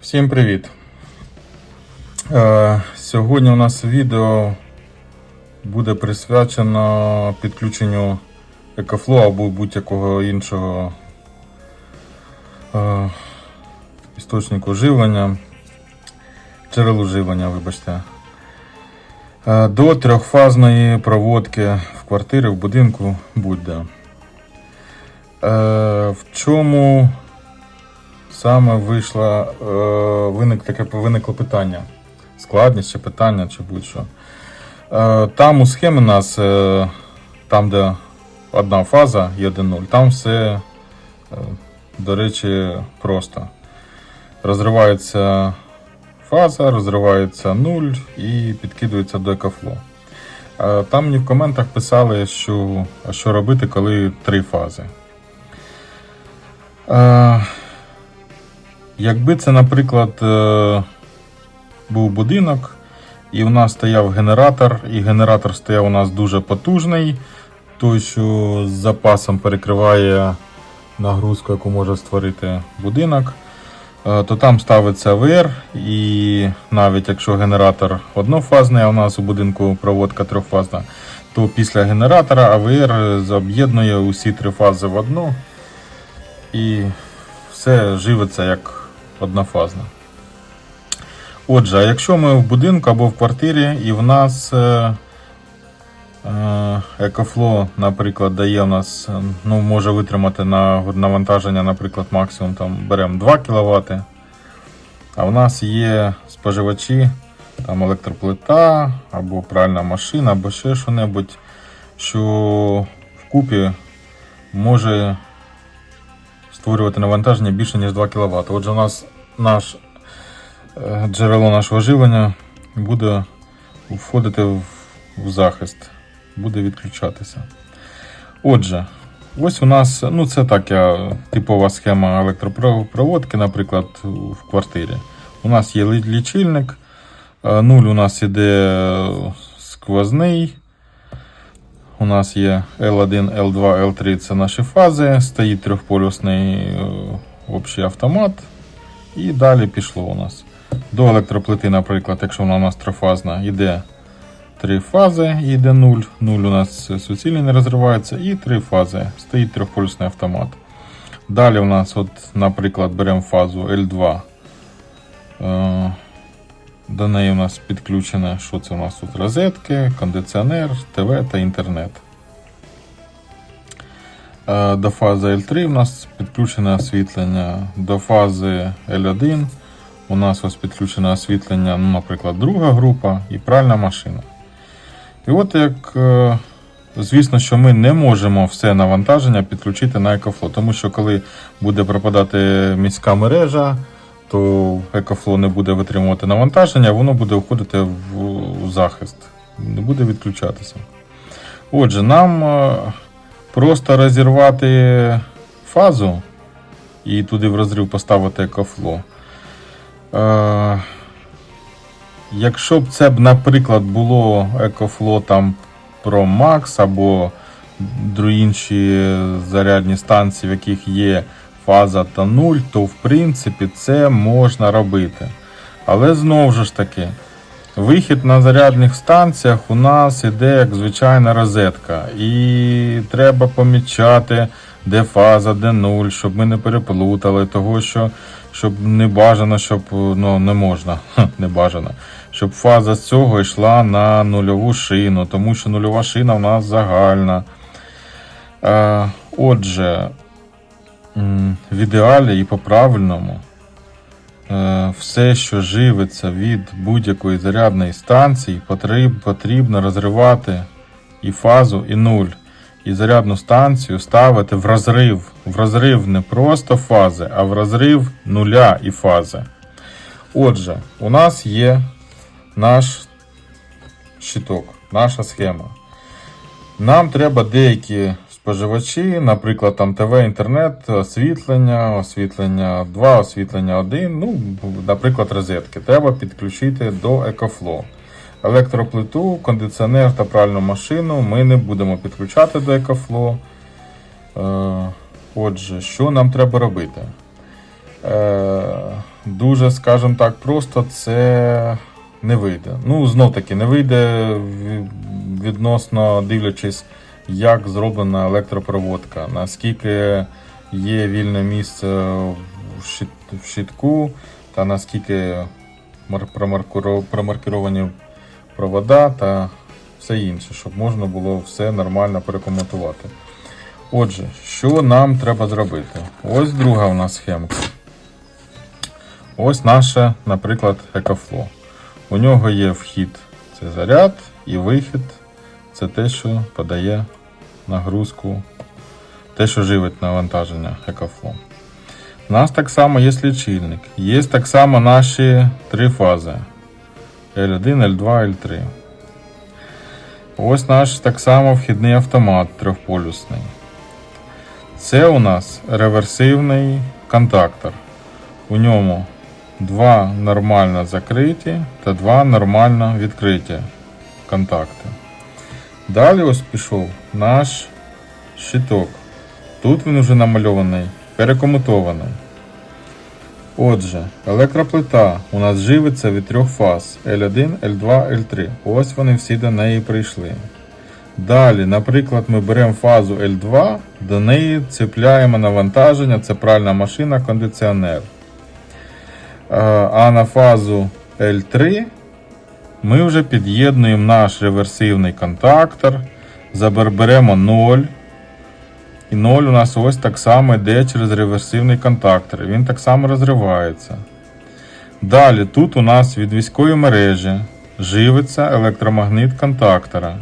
Всім привіт! Е, сьогодні у нас відео буде присвячено підключенню EcoFlow або будь-якого іншого е, істочнику живлення, джерелу живлення, вибачте, до трьохфазної проводки в квартирі, в будинку, будь-де. Е, в чому саме вийшла, е, виник таке виникло питання. Складність чи питання, чи будь-що. Е, там у схемі у нас, е, там, де одна фаза і 1-0, там все, е, до речі, просто. Розривається фаза, розривається 0 і підкидується до екофло. Е, Там мені в коментах писали, що, що робити, коли три фази. Е, Якби це, наприклад, е, був будинок, і у нас стояв генератор, і генератор стояв у нас дуже потужний, той, що з запасом перекриває нагрузку, яку може створити будинок, то там ставиться АВР, і навіть якщо генератор однофазний, а у нас у будинку проводка трьохфазна, то після генератора АВР об'єднує усі три фази в одну. І все живиться як однофазно. Отже, якщо ми в будинку або в квартирі, і в нас е, е, екофло, наприклад, дає у нас, е, ну, може витримати на навантаження, наприклад, максимум там беремо 2 кВт, а в нас є споживачі, там електроплита, або пральна машина, або ще що-небудь, що вкупі може створювати навантаження більше, ніж 2 кВт. Отже, у нас наш е, джерело нашого живлення буде входити в захист, буде відключатися. Отже, ось у нас, ну це така типова схема електропроводки, наприклад, в квартирі. У нас є лічильник, е, нуль у нас іде сквозний. У нас є L1, L2, L3 це наші фази, стоїть трьохполюсний е, общий автомат. І далі пішло у нас. До електроплити, наприклад, якщо вона у нас трофазна, йде три фази, йде 0. 0 у нас суцільний не розривається, і три фази. Стоїть трьохполюсний автомат. Далі у нас, от, наприклад, беремо фазу L2. Е, До неї у нас підключено, що це у нас тут розетки, кондиціонер, ТВ та інтернет. Е, До фази L3 у нас підключене освітлення. До фази L1 у нас ось підключене освітлення, ну, наприклад, друга група і пральна машина. І от як, е, звісно, що ми не можемо все навантаження підключити на EcoFlow, тому що коли буде пропадати міська мережа, то EcoFlow не буде витримувати навантаження, воно буде входити в, захист, не буде відключатися. Отже, нам е, просто розірвати фазу і туди в розрив поставити EcoFlow. Якщо б це наприклад, було там Pro Max або інші зарядні станції, в яких є фаза та нуль, то в принципі це можна робити. Але знову ж таки, вихід на зарядних станціях у нас іде як звичайна розетка. І треба помічати, де фаза, де нуль, щоб ми не переплутали, того що щоб не бажано, щоб ну не можна, не бажано, щоб фаза з цього йшла на нульову шину, тому що нульова шина у нас загальна. Е, отже, в ідеалі і по-правильному е, все, що живиться від будь-якої зарядної станції, потріб, потрібно розривати і фазу, і нуль. І зарядну станцію ставити в розрив. В розрив не просто фази, а в розрив нуля і фази. Отже, у нас є наш щиток, наша схема. Нам треба деякі споживачі, наприклад, там ТВ, інтернет, освітлення, освітлення 2, освітлення 1, ну, наприклад, розетки. Треба підключити до EcoFlow. Електроплиту, кондиціонер та пральну машину ми не будемо підключати до EcoFlow. Е, Отже, що нам треба робити? Е, Дуже, скажімо так, просто це не вийде. Ну, знов таки, не вийде відносно дивлячись, як зроблена електропроводка, наскільки є вільне місце в щит- щитку, та наскільки мар- промаркіровані провода та все інше, щоб можна було все нормально перекоментувати. Отже, що нам треба зробити? Ось друга у нас схемка. Ось наше, наприклад, EcoFlow. У нього є вхід це заряд і вихід це те, що подає нагрузку, те, що живить навантаження EcoFlow. У нас так само є лічильник. Є так само наші три фази L1, L2, L3. Ось наш так само вхідний автомат трьохполюсний. Це у нас реверсивний контактор. У ньому два нормально закриті та два нормально відкриті контакти. Далі ось пішов наш щиток. Тут він вже намальований, перекомутований. Отже, електроплита у нас живиться від трьох фаз L1, L2, L3. Ось вони всі до неї прийшли. Далі, наприклад, ми беремо фазу L2, до неї цепляємо навантаження, це пральна машина, кондиціонер. А на фазу L3 ми вже під'єднуємо наш реверсивний контактор, забер- беремо 0. І 0 у нас ось так само йде через реверсивний контактор. Він так само розривається. Далі тут у нас від військової мережі живиться електромагнит контактора.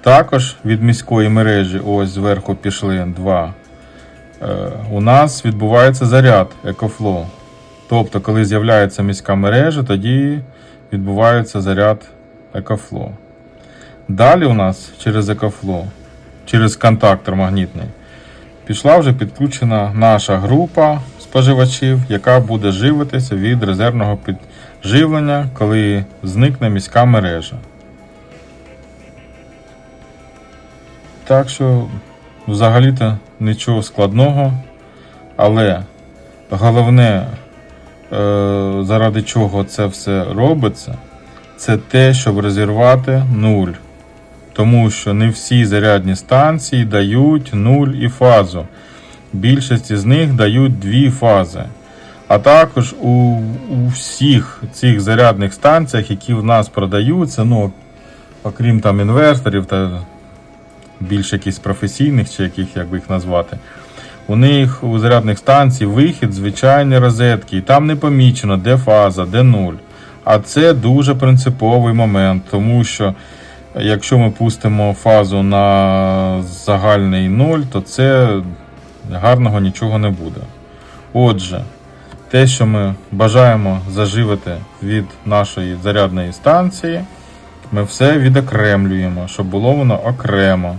Також від міської мережі, ось зверху пішли два. е, У нас відбувається заряд EcoFlow. Тобто, коли з'являється міська мережа, тоді відбувається заряд EcoFlow. Далі у нас через EcoFlow, через контактор магнітний, пішла вже підключена наша група споживачів, яка буде живитися від резервного підживлення, коли зникне міська мережа. Так що, взагалі-то нічого складного, але головне, заради чого це все робиться, це те, щоб розірвати нуль. Тому що не всі зарядні станції дають нуль і фазу. Більшість з них дають дві фази. А також у, у всіх цих зарядних станціях, які в нас продаються, ну, окрім там інверторів та більш якихось професійних чи яких, як би їх назвати. У них у зарядних станцій вихід звичайні розетки, і там не помічено, де фаза, де нуль. А це дуже принциповий момент, тому що якщо ми пустимо фазу на загальний нуль, то це гарного нічого не буде. Отже, те, що ми бажаємо заживити від нашої зарядної станції, ми все відокремлюємо, щоб було воно окремо.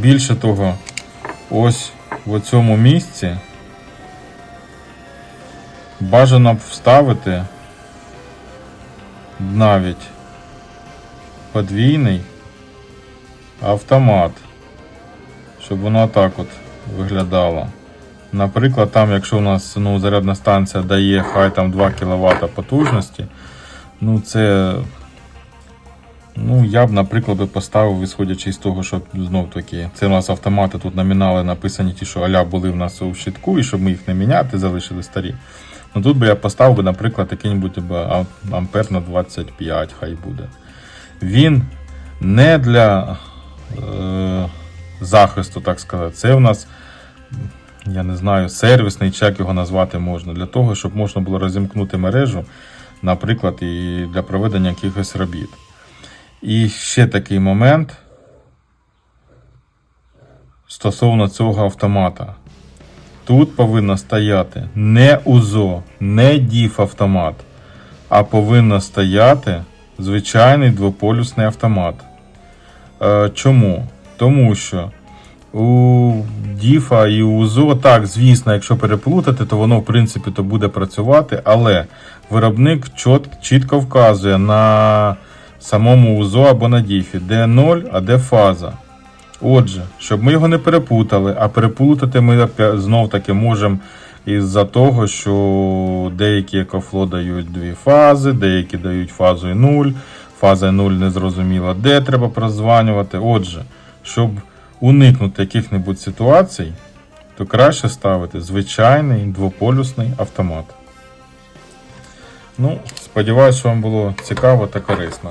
Більше того, ось в цьому місці бажано б вставити навіть подвійний автомат, щоб воно так от виглядало. Наприклад, там, якщо у нас ну, зарядна станція дає хай там 2 кВт потужності, ну це Ну, я б, наприклад, поставив, ісходячи з того, що знов таки, це у нас автомати, тут номінали написані ті, що аля були в нас у щитку, і щоб ми їх не міняти, залишили старі. Ну тут би я поставив, би, наприклад, який-небудь ампер на 25, хай буде. Він не для е, захисту, так сказати. Це у нас, я не знаю, сервісний, чи як його назвати можна, для того, щоб можна було розімкнути мережу, наприклад, і для проведення якихось робіт. І ще такий момент стосовно цього автомата. Тут повинно стояти не УЗО, не DIF автомат, а повинно стояти звичайний двополюсний автомат. Е, чому? Тому що У Діфа і УЗО, так, звісно, якщо переплутати, то воно в принципі то буде працювати, але виробник чітко вказує на самому УЗО або на Діфі, де 0, а де фаза. Отже, щоб ми його не перепутали, а переплутати ми знов таки можемо із-за того, що деякі екофло дають дві фази, деякі дають фазою 0, фаза 0 не зрозуміло, де треба прозванювати. Отже, щоб уникнути яких-небудь ситуацій, то краще ставити звичайний двополюсний автомат. Ну, сподіваюся, що вам було цікаво та корисно.